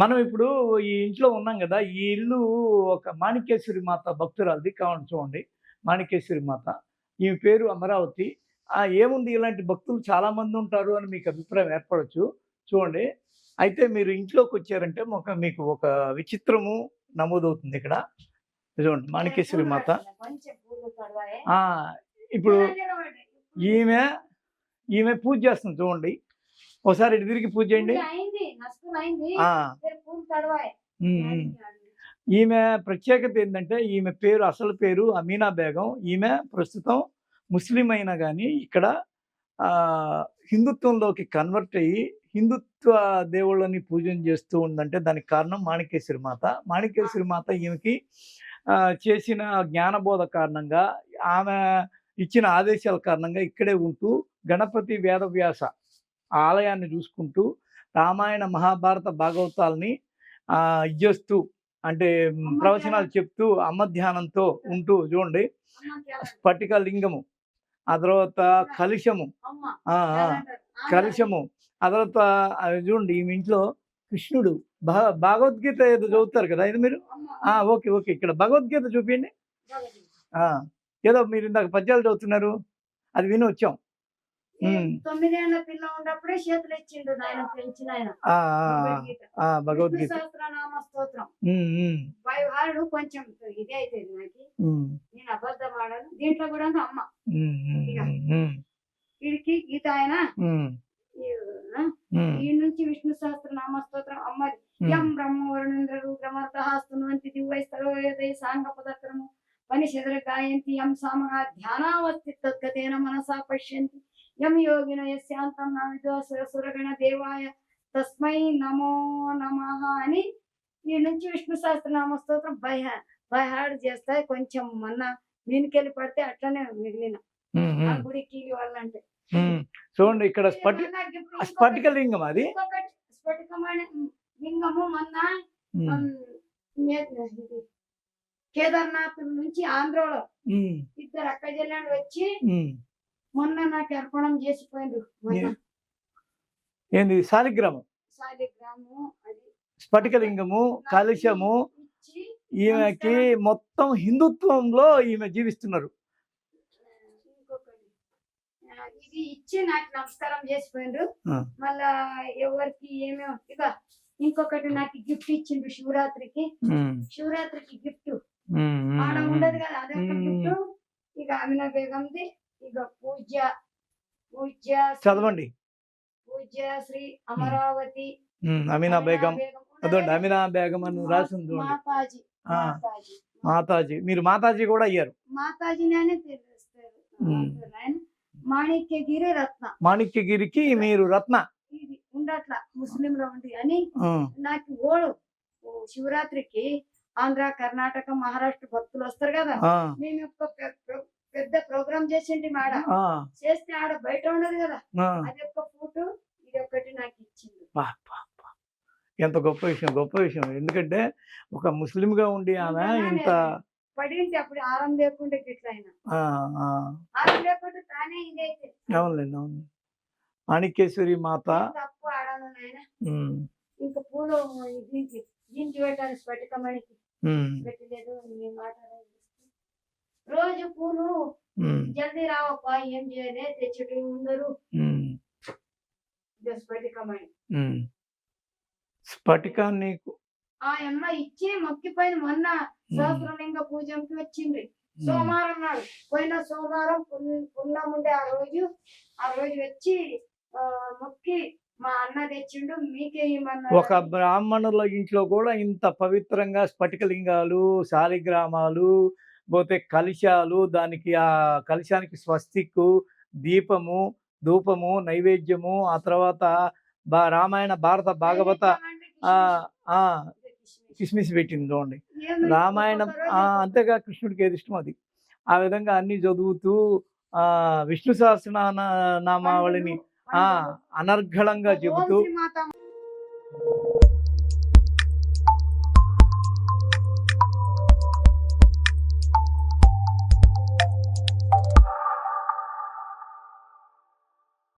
మనం ఇప్పుడు ఈ ఇంట్లో ఉన్నాం కదా ఈ ఇల్లు ఒక మాణికేశ్వరి మాత భక్తురాలది కావాలి చూడండి. మాణికేశ్వరి మాత. ఈమె పేరు అమరావతి. ఆ ఏముంది ఇలాంటి భక్తులు చాలా మంది ఉంటారు అని మీకు అభిప్రాయం ఏర్పడవచ్చు చూడండి. అయితే మీరు ఇంట్లోకి వచ్చారంటే ఒక మీకు ఒక విచిత్రము నమోదవుతుంది ఇక్కడ. చూడండి మాణికేశ్వరి మాత. ఇప్పుడు. ఈమె ఈమె పూజ చేస్తుంది చూడండి. ఒకసారి ఇటు తిరిగి పూజ చేయండి. ఈమె ప్రత్యేకత ఏంటంటే ఈమె పేరు అసలు పేరు అమీనా బేగం. ఈమె ప్రస్తుతం ముస్లిం అయినా కానీ ఇక్కడ ఆ, హిందుత్వంలోకి కన్వర్ట్ అయ్యి హిందుత్వ దేవుళ్ళని పూజన చేస్తూ ఉందంటే దానికి కారణం మాణికేశ్వరి మాత. మాణికేశ్వరి మాత ఈమెకి చేసిన జ్ఞానబోధ కారణంగా ఆమె ఇచ్చిన ఆదేశాల కారణంగా ఇక్కడే ఉంటూ గణపతి వేదవ్యాస ఆలయాన్ని చూసుకుంటూ రామాయణ మహాభారత భాగవతాల్ని ఆ, ఇది చేస్తూ అంటే ప్రవచనాలు చెప్తూ అమ్మ ధ్యానంతో ఉంటూ చూడండి. స్ఫటిక లింగము ఆ తర్వాత కలుషము. కలుషము ఆ తర్వాత చూడండి ఈ ఇంట్లో కృష్ణుడు భా భాగవద్గీత ఏదో చదువుతారు కదా ఇది మీరు? Okay okay. ఇక్కడ భగవద్గీత చూపించండి ఏదో మీరు ఇందాక పద్యాలు చదువుతున్నారు. అది విని వచ్చాం. తొమ్మిదేళ్ళ పిల్ల ఉన్నప్పుడే చేతులు ఇచ్చిండు నాయన పెంచిన ఆయన. భగవద్గీత. సహస్రనామ స్తోత్రం వ్యవహారుడు కొంచెం ఇదే అయితే నాకు. నేను అబద్ధం ఆడను. దీంట్లో కూడా అమ్మ. వీడికి గీత ఆయన. ఈ, నుంచి విష్ణు సహస్రనామ స్తోత్రం అమ్మది యం బ్రహ్మ వరుణేంద్ర రుద్రమర్తహాస్తున్వంతి దివ్వైస్తరోదయ సాంగ పదక్రము పనిషదర గాయంతి యం సామగా ధ్యానావస్తి తద్గతేన మనసా పశ్యంతి. యం యోగిన యస్యాంతం నావిదో సురగణ దేవాయ తస్మై నమో నమః అని ఈ నుంచి విష్ణు సహస్రనామ స్తోత్రం బై బైహాడ్ చేస్తాయి కొంచెం మొన్న మీనికెళ్ళి పడితే అట్లనే మిగిలిన. గుడికి వాళ్ళంటే. ఉమ్. చూడండి ఇక్కడ స్ఫటి స్ఫటిక లింగం అది? లింగము మొన్న కేదార్నాథ్ నుంచి ఆంధ్రలో ఇద్దరు అక్క చెల్లెళ్ళు వచ్చి. మొన్న నాకు అర్పణం చేసిపోయిండ్రు. మొన్న. ఏ- ఏంది? శాలిగ్రామం శాలిగ్రాము అది స్ఫటిక లింగము కలుషము ఇచ్చి ఈమెకి మొత్తం హిందుత్వంలో ఈమె జీవిస్తున్నారు. ఇంకొకటి ఆ, ఇది ఇచ్చి నాకు నమస్కారం చేసిపోయిండ్రు. ఆ. మళ్ళా ఎవరికి ఏమేమి ఇక ఇంకొకటి నాకు గిఫ్ట్ ఇచ్చిండు శివరాత్రికి. ఉమ్, శివరాత్రికి గిఫ్ట్ ఉమ్, ఆడ ఉమ్. ఉండదు కదా అదే మ్మ్. గిఫ్ట్ ఇక అమినా బేగంది ఇక పూజ చదవండి. పూజ శ్రీ అమరావతి అమీనా బేగం. అదొండి అమీనా బేగం అని రాసింది మాతాజీ మీరు మాతాజీ కూడా అయ్యారు. మాతాజీనే మాణిక్యగిరి రత్న. మాణిక్యగిరికి మీరు రత్న. ఇది ఉండట్ల ముస్లింలో ఉంది అని నాకు ఓడు. శివరాత్రికి ఆంధ్ర కర్ణాటక మహారాష్ట్ర భక్తులు వస్తారు కదా. మేము పెద్ద ప్రోగ్రామ్ చేసింటి ఆడ ఆ, చేస్తే ఆడ బయట ఉండదు కదా. అది ఒక ఫోటో ఇది ఒకటి నాకు ఇచ్చింది. ఎంత గొప్ప విషయం గొప్ప విషయం. ఎందుకంటే ఒక ముస్లింగా ఉండి ఆమె ఇంత పడింటి అప్పుడు ఆరం లేకుండా గిట్ల అయినా ఆ, ఆ, ఆరం లేకుండా తానే ఇదైతే. అవునులేండి అవును. మాణిక్యేశ్వరి మాత. తప్పు ఆడను నాయన. ఇంకా పూలు దీనికి దీనికి పెట్టాలి స్ఫటికమణికి. పెట్టలేదు పూలు జల్దీ రావప్పా ఏం చేయలే తెచ్చుటూ ఉండరు. స్ఫటికాన్ని ఆ అమ్మ ఇచ్చి మొక్కిపోయిన మొన్న సహస్రలింగ పూజకి వచ్చింది. సోమవారం నాడు పోయిన సోమవారం పున్నం ఉండే ఆ రోజు ఆ రోజు వచ్చి మొక్కి మా అన్న తెచ్చిండు మీకే ఒక బ్రాహ్మణుల ఇంట్లో కూడా ఇంత పవిత్రంగా స్ఫటికలింగాలు శాలిగ్రామాలు పోతే కలశాలు దానికి ఆ కలశానికి స్వస్తిక్ దీపము ధూపము నైవేద్యము ఆ తర్వాత బా రామాయణ భారత భాగవత కిస్మిస్ పెట్టింది చూడండి. రామాయణం అంతేగా కృష్ణుడికి ఏది ఇష్టం అది. ఆ విధంగా అన్ని చదువుతూ ఆ విష్ణు సహస్రనామావళిని. అనర్ఘళంగా చెబుతూ